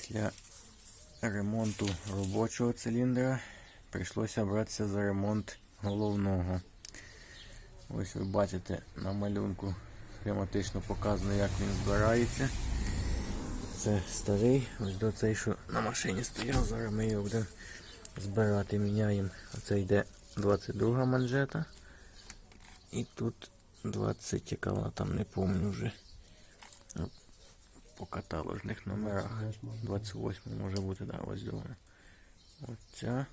Після ремонту робочого циліндра прийшлося братися за ремонт головного. Ось ви бачите на малюнку схематично показано, як він збирається. Це старий, ось до цей, що на машині стояв, зараз ми його будемо збирати, міняємо. Оце йде 22 манжета. І тут 20, яка вона там не пам'ятаю вже. По каталожних номерах. 28 може бути, да, ось добре. Оця.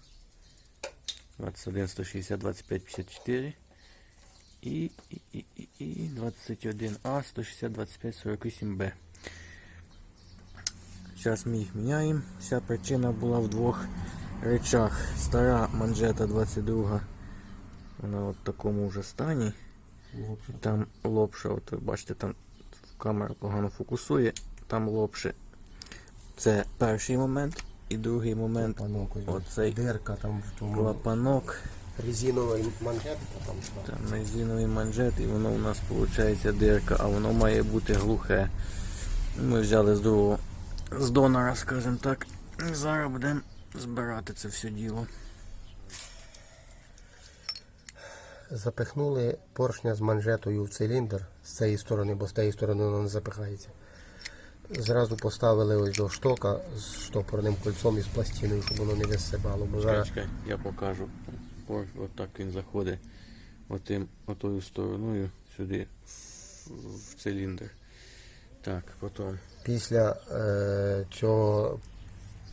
21, 160, 25, 54. І, і, і, і, і 21А, 160, 25, 48 Б. Зараз ми їх міняємо. Вся причина була в двох речах. Стара манжета 22. Вона в такому вже стані. Там лопше, от ви бачите, там камера погано фокусує, там лопше. Це перший момент. І другий момент оцей Дирка там в тому клапанок. резиновий манжетка там. Там резиновий манжет, і воно у нас виходить дирка, а воно має бути глухе. Ми взяли з другого з донора, скажімо так. І зараз будемо збирати це все діло. Запихнули поршня з манжетою в циліндр з цієї сторони, бо з тієї сторони воно не запихається. Зразу поставили ось до штока з штопорним кольцом і з пластиною, щоб воно не висипало. Бо зараз Чекай, я покажу. Ось отак він заходить отим, отою стороною сюди в, в циліндр. Так, потім. після е, цього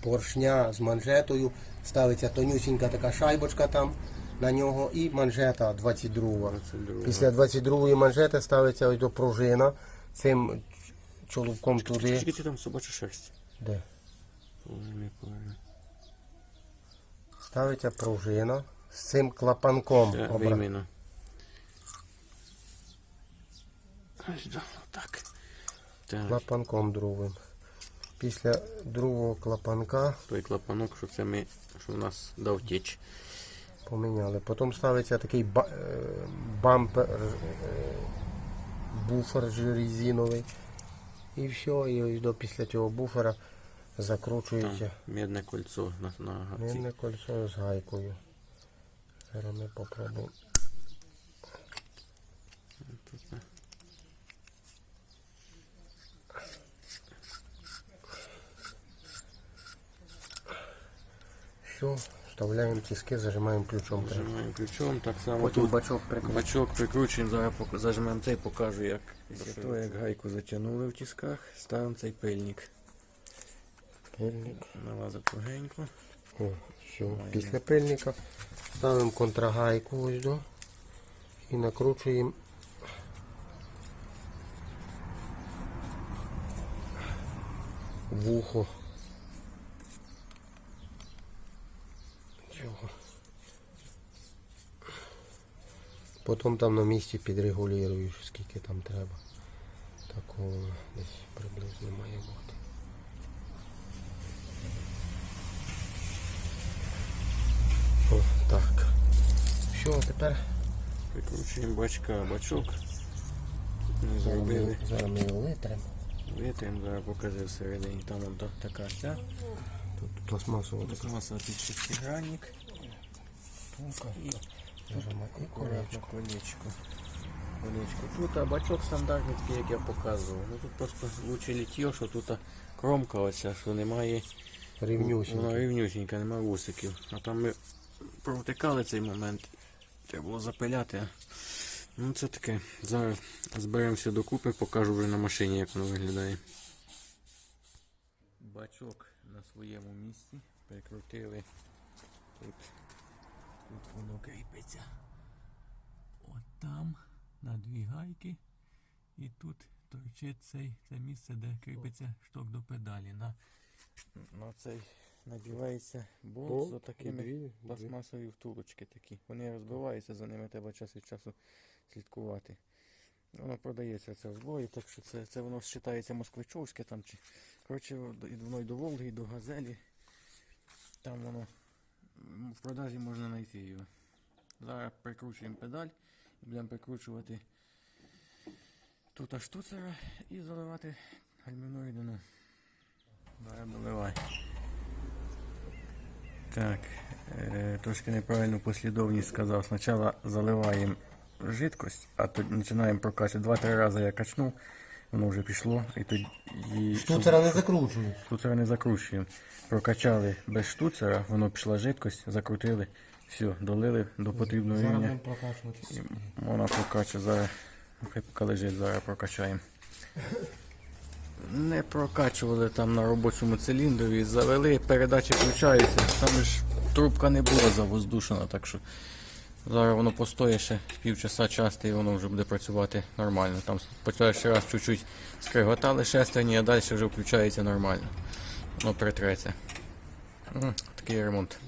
поршня з манжетою ставиться тонюсінька така шайбочка там на нього і манжета 22. 22. Після 22 манжети ставиться ось до пружина цим чоловком туди. Ти там собача шерсть? Де? Ставиться пружина з цим клапанком. Обра- Ось да, так. Так, Клапанком другим. Після другого клапанка той клапанок, що це ми, що у нас дав тіч. поміняли. Потім ставиться такий е, бампер, е, буфер ж резиновий. І все, і ось до після цього буфера Там закручується медне кольцо на, на гавці. мідне кольцо з гайкою. Зараз ми попробуємо. Все, вставляємо тиски, зажимаємо ключом. Зажимаємо ключом, так само Потім тут бачок прикручуємо. бачок прикручуємо, зараз цей, покажу як. Після того, як гайку затягнули в тисках, ставимо цей пильник. Пильник. Налазить тугенько. О, все. Після пильника ставимо контрагайку ось до і накручуємо вухо. Цього. Потім там на місці підрегулюєш, скільки там треба. Такого десь приблизно має бути. О, так. Все, тепер Прикручуємо бачка, бачок. Ми зробили. зараз ми його витримо. Витрим, зараз покажи всередині. Там вон та- така ця. Тут пластмасова така Пластмасова під шестигранник. штука. І І акуратно колечко. колечко. Колечко. Тут бачок стандартний такий, як я показував. Ну тут просто лучше літьо, що тут кромка оця, що немає. Вона Рівнюсінька. рівнюсінька, немає вусиків. А там ми провтикали цей момент. Треба було запиляти. Ну це таке. Зараз зберемося докупи, покажу вже на машині, як воно виглядає. Бачок на своєму місці. Прикрутили. Тут, тут воно кріпиться. От там на дві гайки. І тут торчить цей, це місце, де кріпиться шток до педалі. На, на цей надівається болт Болт з дві. пластмасові втулочки такі. Вони розбиваються, за ними треба час від часу слідкувати. Воно продається це в зборі, так що це, це воно вважається москвичовське там чи. Коротше, і воно і до Волги, і до Газелі. Там воно в продажі можна знайти його. Зараз прикручуємо педаль будемо прикручувати тут штуцера і заливати гальмівну рідину. Давай доливай. Так, е, трошки неправильну послідовність сказав. Спочатку заливаємо жидкость, а тоді починаємо прокачувати. Два-три рази я качнув, воно вже пішло, і тоді Штуцера не закручують. штуцера не закручуємо. Прокачали без штуцера, воно пішла жидкость, закрутили, все, долили до потрібного Зараз рівня. прокачуватися. Вона прокачує зараз. Хай поки лежить, зараз прокачаємо. Не прокачували там на робочому циліндрові, завели, передачі включаються. Там ж трубка не була завоздушена, так що зараз воно постоїть ще півчаса часто і воно вже буде працювати нормально. Там перший раз чуть-чуть скриготали шестерні, а далі вже включається нормально. Воно притреться. Такий ремонт.